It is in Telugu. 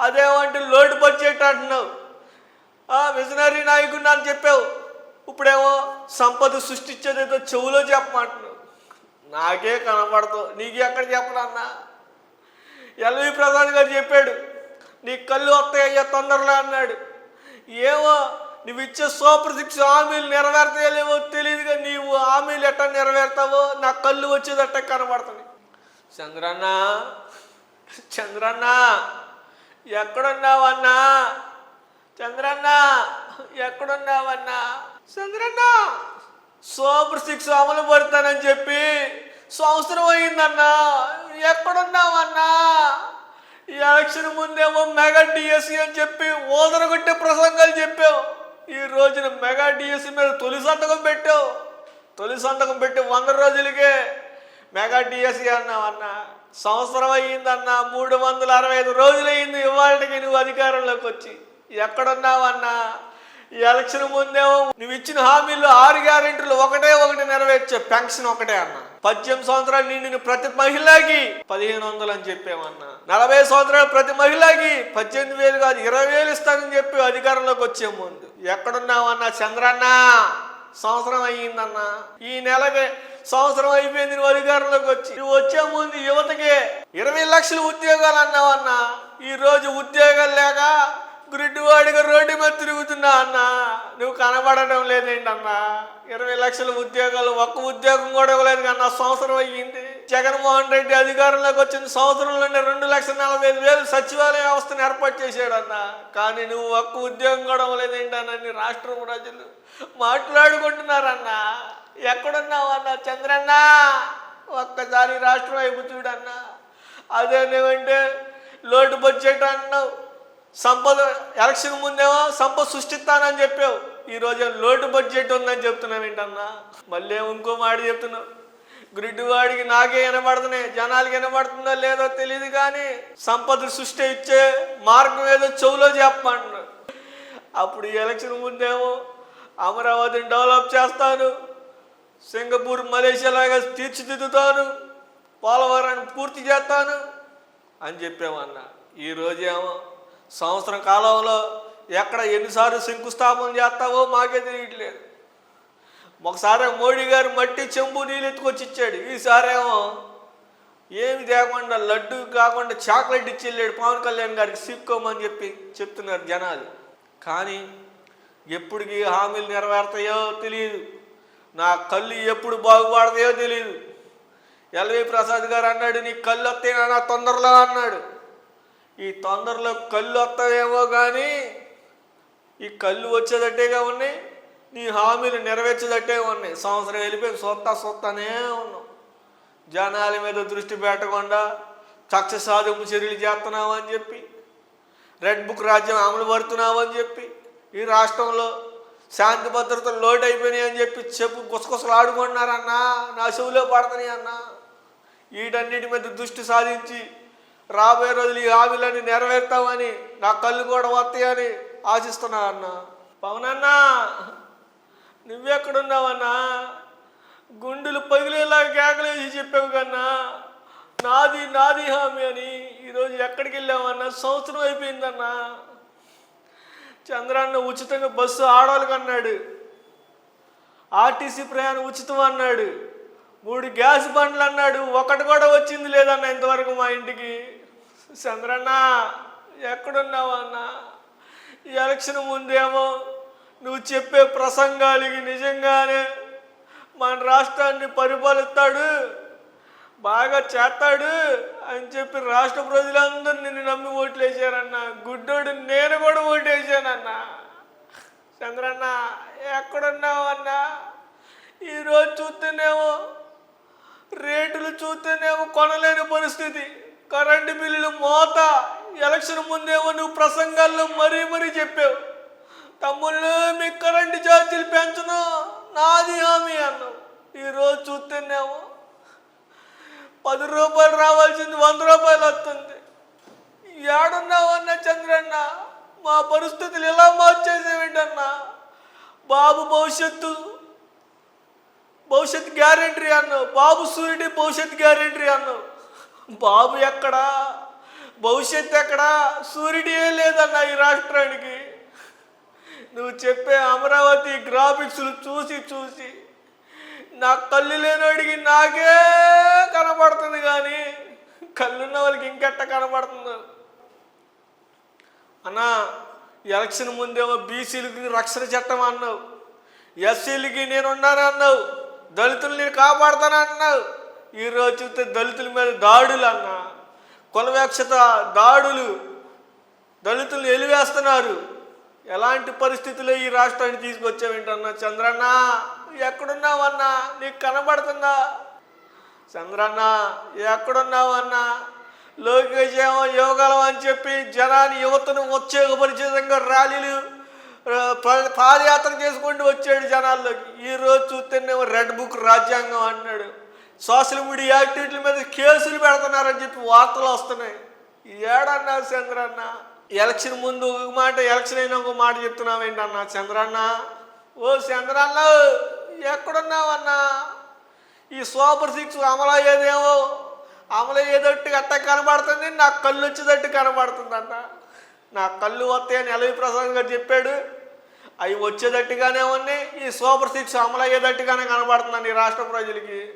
అదేమంటే లోటు బడ్జెట్ అంటున్నావు. ఆ, విజనరీ నాయకుడిని అని చెప్పావు ఇప్పుడేమో సంపద సృష్టించేదేదో చెవులో చెప్పమంటున్నావు. నాకే కనపడతావు నీకు ఎక్కడ చెప్పడన్నా ఎల్వి ప్రసాద్ గారు చెప్పాడు నీ కళ్ళు వస్తాయ్యా తొందరలో అన్నాడు. ఏవో నువ్వు ఇచ్చే సూపర్ సిక్స్ హామీలు నెరవేర్తలేవో తెలియదుగా నీవు హామీలు ఎట్టా నెరవేర్తావో నా కళ్ళు వచ్చేదట్ట కనబడుతుంది చంద్రన్న చంద్రన్న ఎక్కడున్నావన్నా? చంద్రన్న ఎక్కడున్నావన్నా? చంద్రన్న సూపర్ సిక్స్ అమలు పడతానని చెప్పి సంవత్సరం అయిందన్నా. ఎక్కడున్నావన్నా? ఎలక్షన్ ముందేమో మెగా డిఎస్సి అని చెప్పి ఓదరగొట్టే ప్రసంగాలు చెప్పావు. ఈ రోజున మెగా డిఎస్సి మీద తొలి సంతకం పెట్టావు. తొలి సంతకం పెట్టి వంద రోజులకే మెగా డిఎస్సి అన్నావన్నా. సంవత్సరం అయ్యిందన్న మూడు వందల అరవై ఐదు రోజులు అయింది ఇవాళకి నువ్వు అధికారంలోకి వచ్చి. ఎక్కడున్నావన్నా? ఈ ఎలక్షన్ ముందేమో నువ్వు ఇచ్చిన హామీలు ఆరు గ్యారెంటీలు ఒకటే ఒకటి నెరవేర్చే పెన్షన్ ఒకటే అన్న. పద్దెనిమిది సంవత్సరాలు నిండిన ప్రతి మహిళకి పదిహేను వందలు అని చెప్పామన్నా నలభై సంవత్సరాలు ప్రతి మహిళకి పద్దెనిమిది వేలు కాదు ఇరవై వేలు ఇస్తానని చెప్పి అధికారంలోకి వచ్చే ముందు. ఎక్కడున్నావన్నా చంద్రన్న? సంవత్సరం అయ్యిందన్నా. ఈ నెలకే సంవత్సరం అయిపోయింది నువ్వు అధికారంలోకి వచ్చి. నువ్వు వచ్చే ముందు యువతకి ఇరవై లక్షల ఉద్యోగాలు అన్నావన్నా ఈ రోజు ఉద్యోగాలు లేక గుడ్డివాడిగా రోడ్డు మీద తిరుగుతున్నా అన్న. నువ్వు కనబడడం లేదేంటన్నా ఇరవై లక్షల ఉద్యోగాలు ఒక్క ఉద్యోగం కూడా ఇవ్వలేదు కన్నా సంవత్సరం అయ్యింది. జగన్మోహన్ రెడ్డి అధికారంలోకి వచ్చిన సంవత్సరంలోనే రెండు లక్షల నలభై ఐదు వేలు సచివాలయ వ్యవస్థను ఏర్పాటు చేశాడన్న కానీ నువ్వు ఒక్క ఉద్యోగం కూడా ఇవ్వలేదేంటని రాష్ట్రం ప్రజలు మాట్లాడుకుంటున్నారన్నా. ఎక్కడున్నావు అన్న? చంద్రన్న ఒక్కసారి రాష్ట్రం వైపు చూడన్నా. అదే నువ్వంటే లోటు బడ్జెట్ అన్నావు. సంపద ఎలక్షన్ ముందేమో సంపద సృష్టిస్తానని చెప్పావు. ఈ రోజు లోటు బడ్జెట్ ఉందని చెప్తున్నావు ఏంటన్నా? మళ్ళీ ఇంకో మాట చెప్తున్నావు. గ్రిడ్ వాడికి నాకే వినబడుతున్నాయి జనాలకి వినబడుతుందో లేదో తెలియదు కానీ సంపద సృష్టి ఇచ్చే మార్గం ఏదో చెవులో చెప్పమంటున్నాడు. అప్పుడు ఎలక్షన్ ముందేమో అమరావతిని డెవలప్ చేస్తాను. సింగపూర్ మలేషియా లాగా తీర్చిదిద్దుతాను. పోలవరాన్ని పూర్తి చేస్తాను అని చెప్పామన్నా ఈరోజేమో సంవత్సరం కాలంలో ఎక్కడ ఎన్నిసార్లు శంకుస్థాపన చేస్తావో మాకే తెలియట్లేదు. ఒకసారి మోడీ గారు మట్టి చెంబు నీళ్ళు ఎత్తుకొచ్చి ఇచ్చాడు. ఈసారేమో ఏమి తేకుండా లడ్డు కాకుండా చాక్లెట్ ఇచ్చి వెళ్ళాడు. పవన్ కళ్యాణ్ గారికి సిక్కోమని చెప్పి చెప్తున్నారు జనాలు. కానీ ఎప్పటికి హామీలు నెరవేరుతాయో తెలియదు. నా కళ్ళు ఎప్పుడు బాగుపడతాయో తెలియదు ఎల్వి ప్రసాద్ గారు అన్నాడు నీ కళ్ళు వస్తాయి నా తొందరలో అన్నాడు. ఈ తొందరలో కళ్ళు వస్తాయేమో కానీ ఈ కళ్ళు వచ్చేదట్టేగా ఉన్నాయి నీ హామీలు నెరవేర్చేదట్టే ఉన్నాయి. సంవత్సరం వెళ్ళిపోయి సొత్త సొత్తనే ఉన్నాం. జనాల మీద దృష్టి పెట్టకుండా కక్ష సాధింపు చర్యలు చేస్తున్నావు అని చెప్పి రెడ్ బుక్ రాజ్యం అమలు పడుతున్నావు అని చెప్పి ఈ రాష్ట్రంలో శాంతి భద్రతలు లోటు అయిపోయినాయి అని చెప్పి చెప్పు గుసగుసలు ఆడుకుంటున్నారన్నా నా చెవులో పడుతున్నాయి అన్నా. వీటన్నిటి మీద దృష్టి సాధించి రాబోయే రోజులు ఈ హామీలన్నీ నెరవేర్తామని నా కళ్ళు కూడా వస్తాయని ఆశిస్తున్నా అన్న పవనన్నా నువ్వెక్కడున్నావన్నా? గుండెలు పగిలేలా కేకలేసి చెప్పావు కన్నా. నాది నాది హామీ అని ఈరోజు ఎక్కడికి వెళ్ళావన్నా సంవత్సరం అయిపోయిందన్నా. చంద్రాన్న ఉచితంగా బస్సు ఆడవాళ్ళకి అన్నాడు. ఆర్టీసీ ప్రయాణం ఉచితం అన్నాడు. మూడు గ్యాస్ బండ్లు అన్నాడు. ఒకటి కూడా వచ్చింది లేదన్న ఇంతవరకు మా ఇంటికి. చంద్రన్న ఎక్కడున్నావన్నా ఈ ఎలక్షన్ ముందేమో నువ్వు చెప్పే ప్రసంగాలకి నిజంగానే మన రాష్ట్రాన్ని పరిపాలిస్తాడు. బాగా చేస్తాడు. అని చెప్పి రాష్ట్ర ప్రజలందరూ నిన్ను నమ్మి ఓట్లేసారన్న గుడ్డోడు నేను కూడా ఓటేసానన్న చంద్రన్న ఎక్కడున్నావు అన్న ఈరోజు చూస్తేనేమో రేటులు చూస్తేనేమో కొనలేని పరిస్థితి. కరెంటు బిల్లులు మోత. ఎలక్షన్ ముందేమో నువ్వు ప్రసంగాల్లో మరీ మరీ చెప్పావు. తమ్ముళ్ళు మీ కరెంటు ఛార్జీలు పెంచను. నాది హామీ అన్నావు. ఈరోజు చూస్తేనేమో పది రూపాయలు రావాల్సింది వంద రూపాయలు వస్తుంది. ఏడున్నావన్న చంద్రన్న? మా పరిస్థితులు ఎలా మార్చేసేవేంటన్నా బాబు భవిష్యత్తు భవిష్యత్ గ్యారెంటీ అన్నావు. బాబు సూర్యుడి భవిష్యత్ గ్యారెంటీ అన్నావు. బాబు ఎక్కడా? భవిష్యత్తు ఎక్కడ? సూర్యుడే లేదన్న ఈ రాష్ట్రానికి. నువ్వు చెప్పే అమరావతి గ్రాఫిక్స్లు చూసి చూసి నా కళ్ళు లేనోడికి నాకే కనపడుతుంది కానీ కళ్ళున్న వాళ్ళకి ఇంకెట్ట కనపడుతుంది? అన్నా ఎలక్షన్ ముందేమో బీసీలకి రక్షణ చట్టం అన్నావు. ఎస్సీలకి నేను ఉన్నాను అన్నావు. దళితులు నేను కాపాడుతాను అన్నావు. ఈరోజు చూస్తే దళితుల మీద దాడులు అన్న. కులవేక్షత దాడులు. దళితులు ఎలివేస్తున్నారు. ఎలాంటి పరిస్థితుల్లో ఈ రాష్ట్రాన్ని తీసుకొచ్చావేంటన్నా చంద్రన్న? ఎక్కడున్నావన్నా? నీకు కనబడుతుందా? చంద్రన్న ఎక్కడున్నావన్నా? లోకేష్ ఏమో యోగాలం అని చెప్పి జనాన్ని యువతను ఉత్సేకపరిచే విధంగా ర్యాలీలు ప- పాదయాత్ర చేసుకుంటూ వచ్చాడు జనాల్లోకి. ఈ రోజు చూస్తేనేమో రెడ్ బుక్ రాజ్యాంగం అన్నాడు సోషల్ మీడియా యాక్టివిటీల మీద కేసులు పెడుతున్నారని చెప్పి వార్తలు వస్తున్నాయి. ఏడన్నా చంద్రన్న? ఎలక్షన్ ముందు ఒక మాట ఎలక్షన్ అయినా ఒక మాట చెప్తున్నావేంటన్నా? చంద్రన్న? ఓ చంద్రన్న! ఎక్కడున్నావన్నా? ఈ సూపర్ సిక్స్ అమలు అయ్యేదేమో? అమలు అయ్యేటట్టు అట్ట కనబడుతుంది? నా కళ్ళు వచ్చేటట్టు కనబడుతుంది అన్న నా కళ్ళు వస్తాయని ఎలవి ప్రసాద్ గారు చెప్పాడు. అవి వచ్చేటట్టుగానే ఉన్నాయి. ఈ సూపర్ సిక్స్ అమలు అయ్యేటట్టుగానే కనబడుతుందండి రాష్ట్ర ప్రజలకి.